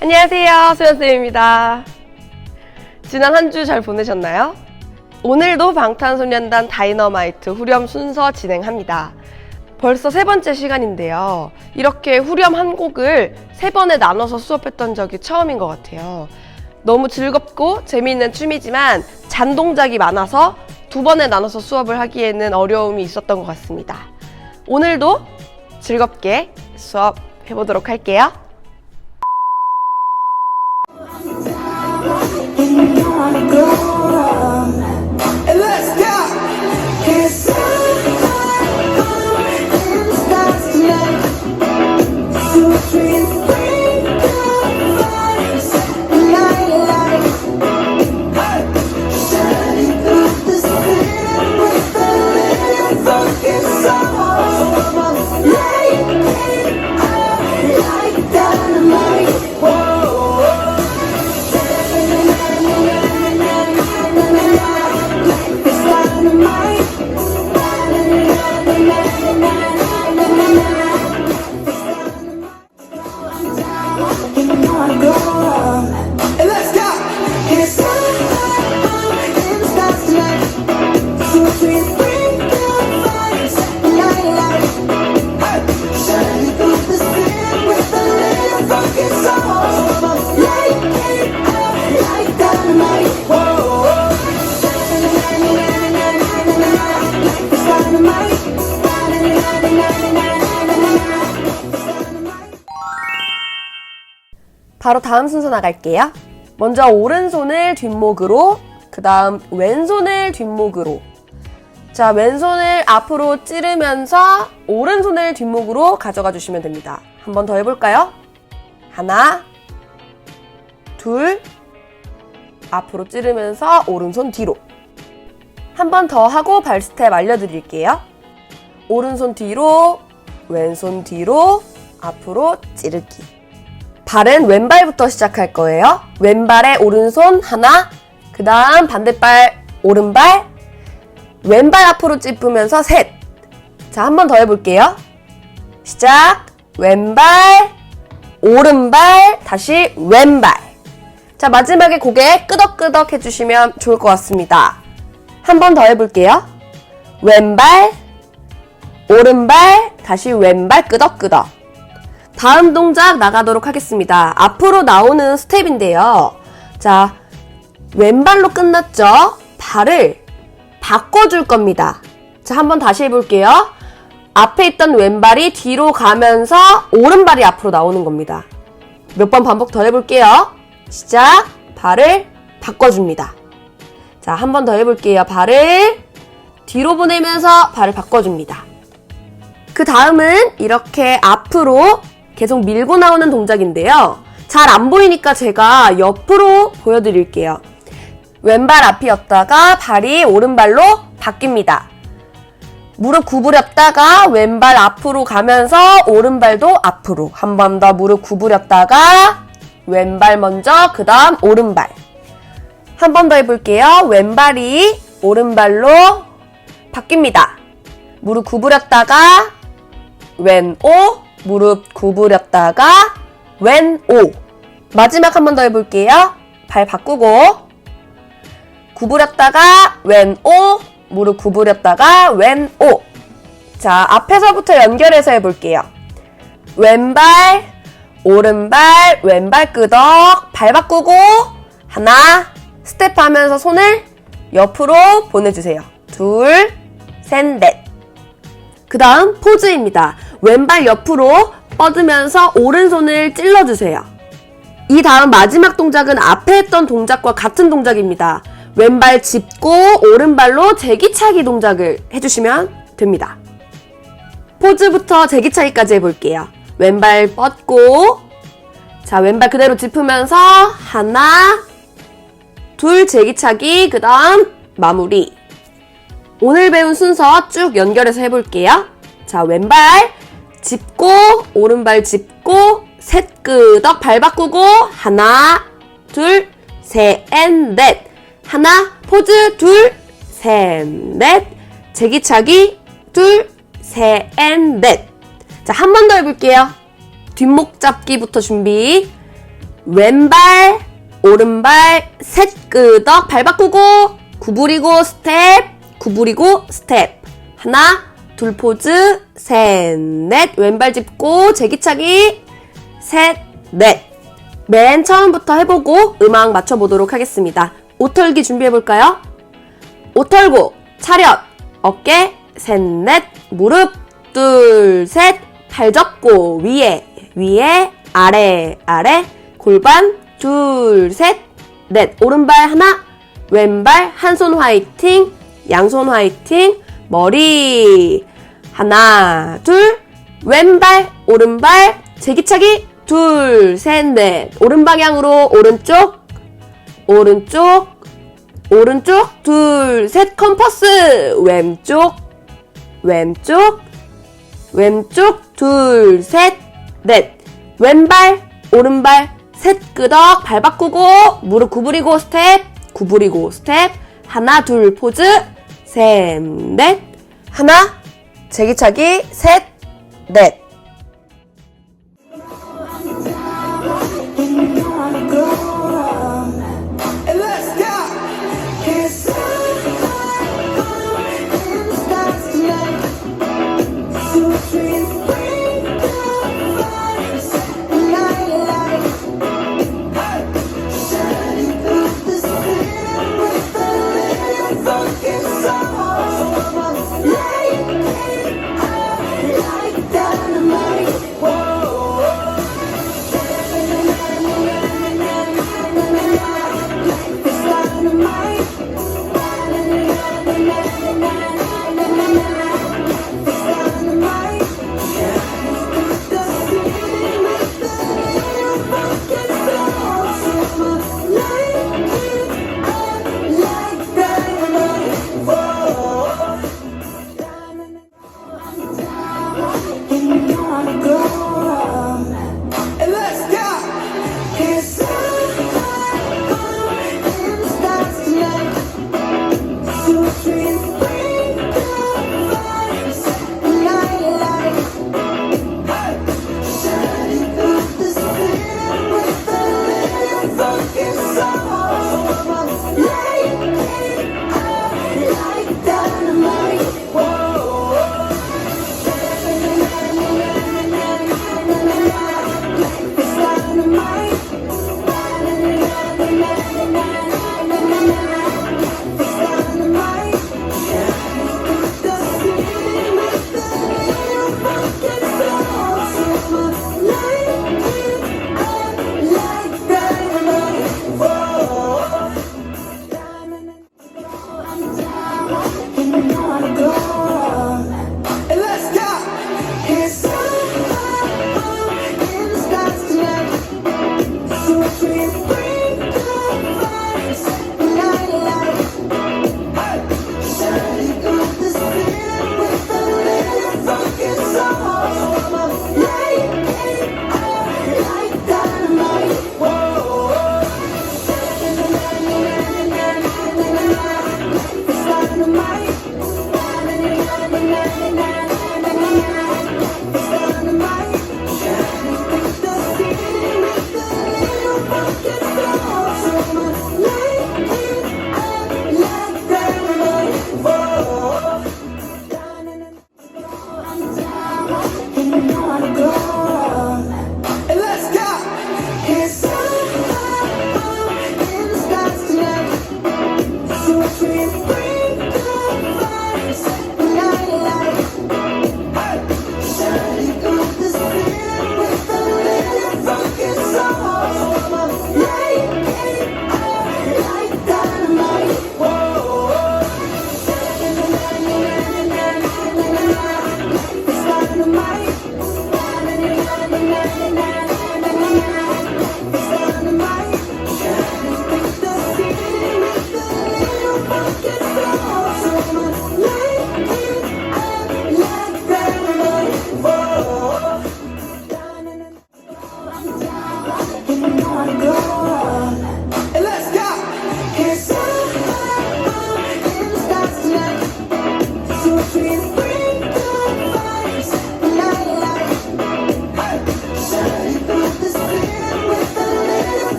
안녕하세요. 소연쌤입니다. 지난 한 주 잘 보내셨나요? 오늘도 방탄소년단 다이너마이트 후렴 순서 진행합니다. 벌써 세 번째 시간인데요. 이렇게 후렴 한 곡을 세 번에 나눠서 수업했던 적이 처음인 것 같아요. 너무 즐겁고 재미있는 춤이지만 잔동작이 많아서 두 번에 나눠서 수업을 하기에는 어려움이 있었던 것 같습니다. 오늘도 즐겁게 수업 해보도록 할게요. 바로 다음 순서 나갈게요. 먼저 오른손을 뒷목으로, 그 다음 왼손을 뒷목으로. 자, 왼손을 앞으로 찌르면서 오른손을 뒷목으로 가져가 주시면 됩니다. 한 번 더 해볼까요? 하나, 둘, 앞으로 찌르면서 오른손 뒤로. 한 번 더 하고 발 스텝 알려드릴게요. 오른손 뒤로, 왼손 뒤로, 앞으로 찌르기. 발은 왼발부터 시작할 거예요. 왼발에 오른손 하나, 그 다음 반대발 오른발, 왼발 앞으로 찝으면서 셋. 자, 한 번 더 해볼게요. 시작. 왼발, 오른발, 다시 왼발. 자, 마지막에 고개 끄덕끄덕 해주시면 좋을 것 같습니다. 한 번 더 해볼게요. 왼발, 오른발, 다시 왼발 끄덕끄덕. 다음 동작 나가도록 하겠습니다. 앞으로 나오는 스텝인데요. 자, 왼발로 끝났죠? 발을 바꿔줄 겁니다. 자, 한번 다시 해볼게요. 앞에 있던 왼발이 뒤로 가면서 오른발이 앞으로 나오는 겁니다. 몇 번 반복 더 해볼게요. 시작. 발을 바꿔줍니다. 자, 한 번 더 해볼게요. 발을 뒤로 보내면서 발을 바꿔줍니다. 그 다음은 이렇게 앞으로 계속 밀고 나오는 동작인데요. 잘 안 보이니까 제가 옆으로 보여드릴게요. 왼발 앞이었다가 발이 오른발로 바뀝니다. 무릎 구부렸다가 왼발 앞으로 가면서 오른발도 앞으로. 한 번 더 무릎 구부렸다가 왼발 먼저, 그 다음 오른발. 한 번 더 해볼게요. 왼발이 오른발로 바뀝니다. 무릎 구부렸다가 왼 오, 무릎 구부렸다가 왼 오. 마지막 한 번 더 해볼게요. 발 바꾸고 구부렸다가 왼 오, 무릎 구부렸다가 왼 오. 자, 앞에서부터 연결해서 해볼게요. 왼발, 오른발, 왼발 끄덕, 발 바꾸고 하나, 스텝 하면서 손을 옆으로 보내주세요. 둘, 셋, 넷. 그 다음 포즈입니다. 왼발 옆으로 뻗으면서 오른손을 찔러주세요. 이 다음 마지막 동작은 앞에 했던 동작과 같은 동작입니다. 왼발 짚고 오른발로 제기차기 동작을 해주시면 됩니다. 포즈부터 제기차기까지 해볼게요. 왼발 뻗고 자 왼발 그대로 짚으면서 하나 둘 제기차기 그 다음 마무리 오늘 배운 순서 쭉 연결해서 해볼게요. 자, 왼발 짚고, 오른발 짚고, 셋 끄덕 발 바꾸고, 하나, 둘, 셋, 넷. 하나, 포즈, 둘, 셋, 넷. 제기차기, 둘, 셋, 넷. 자, 한 번 더 해볼게요. 뒷목 잡기부터 준비. 왼발, 오른발, 셋 끄덕, 발 바꾸고, 구부리고 스텝, 구부리고 스텝. 하나, 둘 포즈, 셋, 넷. 왼발 짚고, 제기차기, 셋, 넷. 맨 처음부터 해보고 음악 맞춰보도록 하겠습니다. 옷 털기 준비해볼까요? 옷 털고, 차렷, 어깨, 셋, 넷, 무릎, 둘, 셋, 발 접고, 위에, 위에, 아래, 아래, 골반, 둘, 셋, 넷, 오른발 하나, 왼발 한 손 화이팅, 양손 화이팅, 머리, 하나, 둘, 왼발, 오른발, 제기차기, 둘, 셋, 넷, 오른 방향으로 오른쪽, 오른쪽, 오른쪽, 둘, 셋, 컴퍼스, 왼쪽, 왼쪽, 왼쪽, 둘, 셋, 넷, 왼발, 오른발, 셋 끄덕, 발 바꾸고, 무릎 구부리고 스텝, 구부리고 스텝, 하나, 둘, 포즈, 셋, 넷, 하나, 제기차기, 셋, 넷,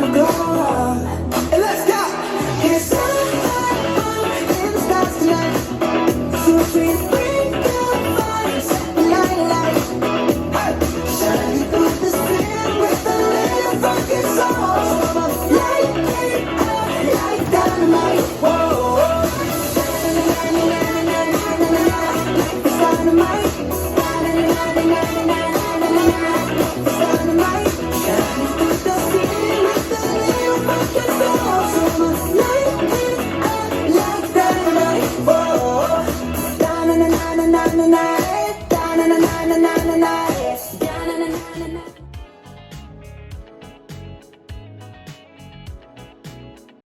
my go.